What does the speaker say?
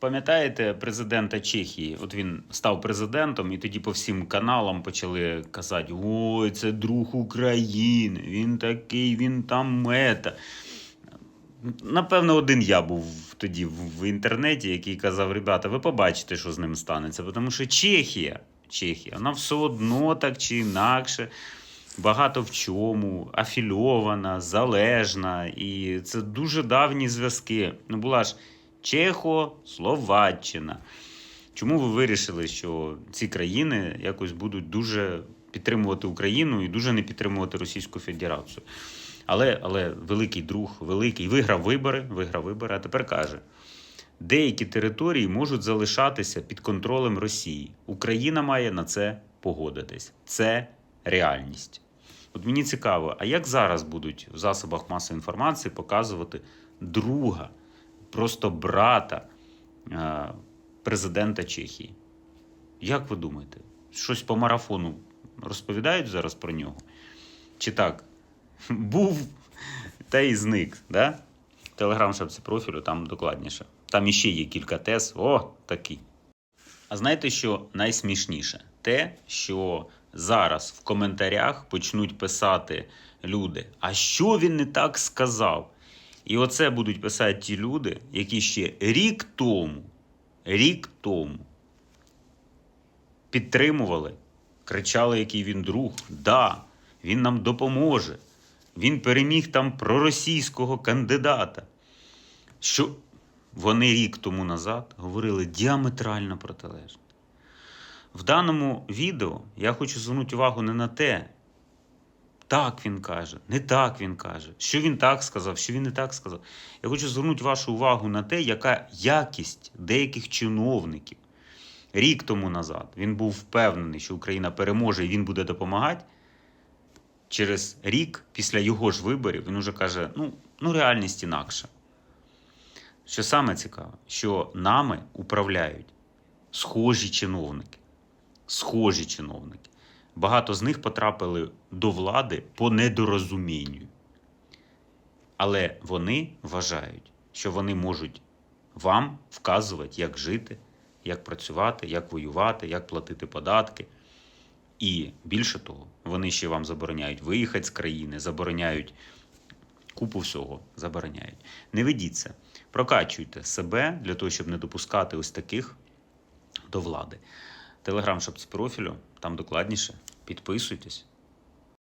Пам'ятаєте президента Чехії? От він став президентом, і тоді по всім каналам почали казати: ой, це друг України, він такий, він там мета. Напевно, один я був тоді в інтернеті, який казав: ребята, ви побачите, що з ним станеться. Тому що Чехія, Чехія, вона все одно так чи інакше. Багато в чому афільована, залежна, і це дуже давні зв'язки. Ну, була ж Чехословаччина. Чому ви вирішили, що ці країни якось будуть дуже підтримувати Україну і дуже не підтримувати Російську Федерацію? Але, але великий друг, великий, виграв вибори, виграв вибори, а тепер каже: деякі території можуть залишатися під контролем Росії. Україна має на це погодитись. Це реальність. От мені цікаво, а як зараз будуть в засобах масової інформації показувати друга, просто брата е, президента Чехії? Як ви думаєте? Щось по марафону розповідають зараз про нього? Чи так? Був та й зник, да? Телеграм-шапці профілю там докладніше. Там іще є кілька тез. О, такі. А знаєте, що найсмішніше? Те, що зараз в коментарях почнуть писати люди, а що він не так сказав? І оце будуть писати ті люди, які ще рік тому, рік тому підтримували, кричали, який він друг. Да, він нам допоможе. Він переміг там проросійського кандидата. Що вони рік тому назад говорили діаметрально протилежне. В даному відео я хочу звернути увагу не на те, так він каже, не так він каже, що він так сказав, що він не так сказав. Я хочу звернути вашу увагу на те, яка якість деяких чиновників. Рік тому назад він був впевнений, що Україна переможе і він буде допомагати. Через рік після його ж виборів він уже каже: ну, ну реальність інакша. Що саме цікаве, що нами управляють схожі чиновники. Схожі чиновники. Багато з них потрапили до влади по недорозумінню. Але вони вважають, що вони можуть вам вказувати, як жити, як працювати, як воювати, як платити податки. І більше того, вони ще вам забороняють виїхати з країни, забороняють купу всього, забороняють. Не ведіться, прокачуйте себе для того, щоб не допускати ось таких до влади. Телеграм шапці профілю, там докладніше. Підписуйтесь.